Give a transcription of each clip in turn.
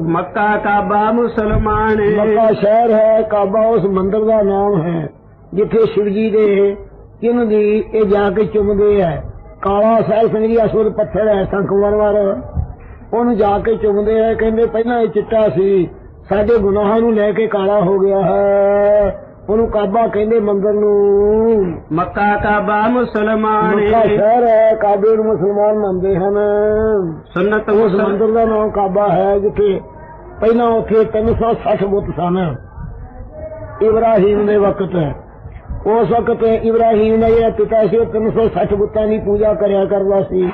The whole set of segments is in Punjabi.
ਮੱਕਾ ਕਾਬਾ ਮੁਸਲਮਾਨ ਮੱਕਾ ਸ਼ਹਿਰ ਹੈ, ਕਾਬਾ ਉਸ ਮੰਦਿਰ ਦਾ ਨਾਮ ਹੈ, ਜਿੱਥੇ ਸ਼ਿਵ ਜੀ ਦੇ ਕਿਨ ਦੀ ਇਹ ਜਾ ਕੇ ਚੁੰਮਦੇ ਹੈ ਕਾਲਾ ਸਾਹਿਬ ਸਿੰਘ ਜੀ ਅਸੁਰ ਪੱਥਰ ਹੈ ਸੰਖਵਰਵਰ ਉਹਨੂੰ ਜਾ ਕੇ ਚੁੰਮਦੇ ਹੈ ਕਹਿੰਦੇ ਪਹਿਲਾਂ ਇਹ ਚਿੱਟਾ ਸੀ, ਸਾਡੇ ਗੁਨਾਹਾਂ ਨੂੰ ਲੈ ਕੇ ਕਾਲਾ ਹੋ ਗਿਆ ਹੈ। ਉਹਨੂੰ ਕਾਬਾ ਕਹਿੰਦੇ ਮੰਦਿਰ ਨੂੰ। ਮੱਕਾ ਕਾਬਾ ਮੁਸਲਮਾਨ ਮੱਕਾ ਸ਼ਹਿਰ ਹੈ ਕਾਬੇ ਨੂੰ ਮੁਸਲਮਾਨ ਮੰਨਦੇ ਹਨ। ਸੁਨਤ ਉਸ ਮੰਦਿਰ ਦਾ ਨਾਮ ਕਾਬਾ ਹੈ ਜਿੱਥੇ ਪਹਿਲਾਂ ਉੱਥੇ 360 ਬੁੱਤ ਸਨ। ਇਬਰਾਹੀਮ ਦੇ ਵਕਤ। ਉਸ ਵਕਤ ਇਬਰਾਹੀਮ ਦਾ ਜਿਹੜਾ ਪਿਤਾ ਸੀ ਉਹ 360 ਬੁੱਤਾਂ ਦੀ ਪੂਜਾ ਕਰਿਆ ਕਰਦਾ ਸੀ।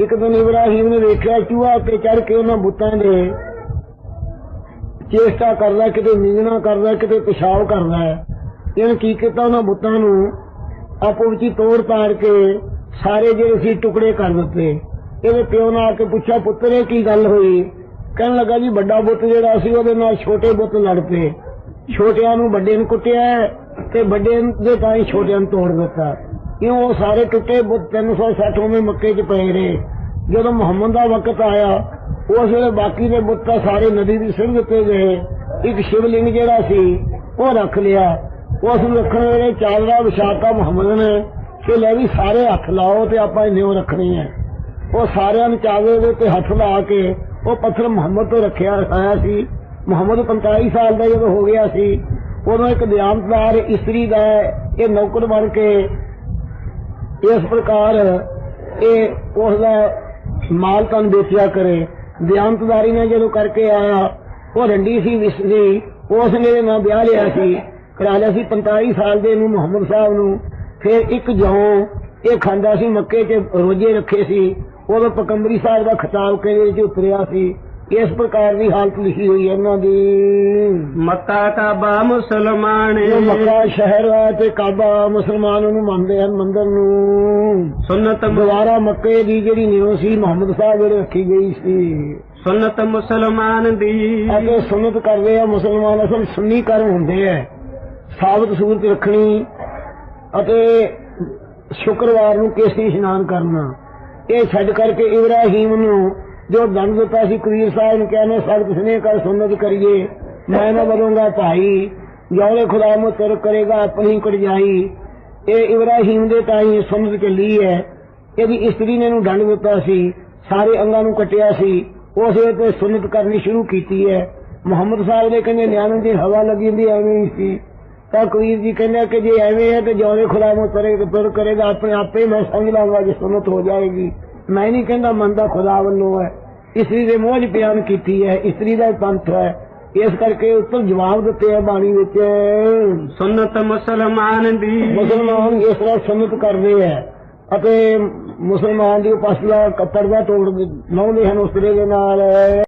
ਇੱਕ ਦਿਨ ਇਬਰਾਹੀਮ ਨੇ ਵੇਖਿਆ ਚੂਹਾ ਤੇ ਚੜ ਕੇ ਉਹਨਾਂ ਬੁੱਤਾਂ ਦੇ ਚੇਸ਼ਟਾ ਕਰਦਾ, ਕਿਤੇ ਨੀਂਗਣਾ ਕਰਦਾ, ਕਿਤੇ ਪਿਸ਼ਾਬ ਕਰਦਾ ਹੈ। ਕੀ ਕੀਤਾ ਉਹਨਾਂ ਬੁੱਤਾਂ ਨੂੰ? ਆਪੋ ਵਿੱਚ ਤੋੜ ਤਾੜ ਕੇ ਸਾਰੇ ਜਿਹੜੇ ਸੀ ਟੁਕੜੇ ਕਰ ਦਿੱਤੇ। ਇਹਦੇ ਪਿਓ ਨੇ ਆ ਕੇ ਪੁੱਛਿਆ, ਪੁੱਤਰ ਇਹ ਕੀ ਗੱਲ ਹੋਈ? ਕਹਿਣ ਲੱਗਾ, ਜੀ, ਵੱਡਾ ਬੁੱਤ ਜਿਹੜਾ ਸੀ, ਉਹਦੇ ਨਾਲ ਛੋਟੇ ਬੁੱਤ ਲੜ ਪਏ। ਛੋਟਿਆਂ ਨੂੰ ਵੱਡੇ ਨੂੰ ਕੁੱਟਿਆ ਤੇ ਵੱਡੇ ਦੇ ਤਾਂ ਹੀ ਛੋਟਿਆਂ ਨੂੰ ਤੋੜ ਦਿੱਤਾ। ਇਹ ਉਹ ਸਾਰੇ ਟੁੱਟੇ ਬੁੱਤ 360 ਉਵੇਂ ਮੱਕੇ 'ਚ ਪਏ ਰਹੇ। ਜਦੋਂ ਮੁਹੰਮਦ ਦਾ ਵਕਤ ਆਇਆ ਉਸ ਵੇਲੇ ਬਾਕੀ ਦੇ ਬੁੱਤ ਤਾਂ ਸਾਰੇ ਨਦੀ ਦੀ ਸਿਰ ਦਿੱਤੇ ਗਏ। ਇੱਕ ਸ਼ਿਵਲਿੰਗ ਜਿਹੜਾ ਸੀ, ਉਹ ਰੱਖ ਲਿਆ। ਉਸ ਨੂੰ ਰੱਖਣ ਵੇਲੇ ਚਾਦਰਾ ਵਿਛਾਤਾ ਮੁਹੰਮਦ ਨੇ ਕਿ ਲੈ ਵੀ ਸਾਰੇ ਹੱਥ ਲਾਓ ਤੇ ਆਪਾਂ ਇਹ ਨਿਉ ਰੱਖਣੀ ਹੈ ਉਹ ਸਾਰਿਆਂ ਨੂੰ ਚਾਦਰੇ ਦੇ ਉੱਤੇ ਹੱਥ ਲਾ ਕੇ ਉਹ ਪੱਥਰ ਮੁਹੰਮਦ ਤੋਂ ਰੱਖਿਆ ਆਇਆ ਸੀ। ਮੁਹੰਮਦ 45 ਸਾਲ ਦਾ ਜਦੋਂ ਹੋ ਗਿਆ ਸੀ, ਉਦੋਂ ਇੱਕ ਦਿਆਮਤਦਾਰ ਇਸਤਰੀ ਦਾ ਇਹ ਨੌਕਰ ਬਣ ਕੇ ਇਸ ਪ੍ਰਕਾਰ ਇਹ ਉਸ ਦਾ ਮਾਲ ਤਨ ਵੇਚਿਆ ਕਰੇ। ਦਿਆਮਤਦਾਰੀ ਨੇ ਜਦੋਂ ਕਰਕੇ ਆਇਆ ਉਹ ਰੰਡੀ ਸੀ ਵਿਸਰੀ ਉਸ ਨੇ ਇਹਦੇ ਨਾਲ ਵਿਆਹ ਲਿਆ ਸੀ। ਕਰਾ ਲਿਆ ਸੀ 45 ਸਾਲ ਦੇ ਨੂੰ ਮੁਹੰਮਦ ਸਾਹਿਬ ਨੂੰ। ਫਿਰ ਇੱਕ ਜੌਂ ਇਹ ਖਾਂਦਾ ਸੀ ਮੱਕੇ 'ਚ ਰੋਜੇ ਰੱਖੇ ਸੀ। ਉਦੋਂ ਪਕੰਬਰੀ ਸਾਹਿਬ ਦਾ ਖਿਤਾਬ ਕਹਿੰਦੇ ਵਿੱਚ ਉਤਰਿਆ ਸੀ? ਇਸ ਪ੍ਰਕਾਰ ਦੀ ਹਾਲਤ ਲਿਖੀ ਹੋਈ ਹੈ ਇਹਨਾਂ ਦੀ। ਮੱਕਾ ਕਾਬਾ ਮੁਸਲਮਾਨ। ਇਹ ਮੱਕਾ ਸ਼ਹਿਰ ਹੈ ਤੇ ਕਾਬਾ ਮੁਸਲਮਾਨ ਉਹਨੂੰ ਮੰਨਦੇ ਹਨ ਮੰਦਰ ਨੂੰ। ਸੁਨਤ ਦੁਬਾਰਾ ਮੱਕੇ ਦੀ ਜਿਹੜੀ ਨਿਉ ਸੀ ਮੁਹੰਮਦ ਸਾਹਿਬ ਜਿਹੜੇ ਰੱਖੀ ਗਈ ਸੀ। ਸੁਨਤ ਮੁਸਲਮਾਨ ਦੀ। ਅਤੇ ਸੁਨਤ ਕਰਦੇ ਆ ਮੁਸਲਮਾਨ ਅਸਲ ਸੁੰਨੀ ਕਰਮ ਹੁੰਦੇ ਆ। ਸਾਬਤ ਸੂਰਤ ਰੱਖਣੀ ਅਤੇ ਸ਼ੁੱਕਰਵਾਰ ਨੂੰ ਕੇਸੀ ਇਸ਼ਨਾਨ ਕਰਨਾ। ਇਹ ਛੱਡ ਕਰਕੇ ਇਬਰਾਹੀਮ ਨੂੰ ਜੋ ਦੰਡ ਦਿੱਤਾ ਸੀ ਕਬੀਰ ਸਾਹਿਬ ਨੂੰ ਕਹਿੰਦੇ ਸਖਤ ਸਨੇ ਕਰ, ਸੁਨਤ ਕਰੀਏ। ਮੈਂ ਨਾ ਬਦੂੰਗਾ ਭਾਈ। ਜੋੜੇ ਖੁਦਾ ਮੋ ਤਰ ਕਰੇਗਾ, ਆਪਣੀ ਕੜ ਜਾਈ ਇਹ ਇਬਰਾਹੀਮ ਦੇ ਤਾਈ ਸੁਨਤ ਚੱਲੀ ਹੈ। ਇਹਦੀ ਇਸਤਰੀ ਨੇ ਇਹਨੂੰ ਦੰਡ ਦਿੱਤਾ ਸੀ। ਸਾਰੇ ਅੰਗਾਂ ਨੂੰ ਕੱਟਿਆ ਸੀ। ਉਸੇ ਤੇ ਸੁਨਤ ਕਰਨੀ ਸ਼ੁਰੂ ਕੀਤੀ ਹੈ। ਮੁਹੰਮਦ ਸਾਹਿਬ ਦੇ ਕਹਿੰਦੇ ਨਿਆਣੇ ਦੀ ਹਵਾ ਲੱਗੀ ਹੁੰਦੀ ਐਵੇਂ ਸੀ। ਤਾਂ ਕਬੀਰ ਜੀ ਕਹਿੰਦੇ ਕਿ ਜੇ ਐਵੇਂ ਹੈ ਤੇ ਜੋਰੇ ਖੁਦਾ ਨੂੰ ਤਰੇ ਤੁਰ ਕਰੇਗਾ, ਆਪਣੇ ਆਪੇ ਮੈਂ ਸਮਝ ਲਾਂਗਾ ਜੇ ਸੁਨਤ ਹੋ ਜਾਏਗੀ। ਮੈਂ ਨਹੀਂ ਕਹਿੰਦਾ ਮੰਨਦਾ ਖੁਦਾ ਵੱਲੋਂ ਹੈ। ਇਸਤਰੀ ਦੇ ਮੋਹ ਬਿਆਨ ਕੀਤੀ ਹੈ ਇਸਤਰੀ ਦਾ ਪੰਥ ਹੈ। ਇਸ ਕਰਕੇ ਉੱਤਰ ਜਵਾਬ ਦਿੱਤੇ ਆ ਬਾਣੀ ਵਿੱਚ। ਸੁਨਤ ਮੁਸਲਮਾਨ ਦੀ। ਮੁਸਲਮਾਨ ਇਸ ਤਰ੍ਹਾਂ ਸੁਨਤ ਕਰਦੇ ਹੈ ਅਤੇ ਮੁਸਲਮਾਨ ਦੀ ਉਪਾਸਨਾ ਪਰਦਾ ਤੋੜ ਲਾਉਂਦੇ ਹਨ ਉਸ ਤਰੀਕੇ ਦੇ ਨਾਲ।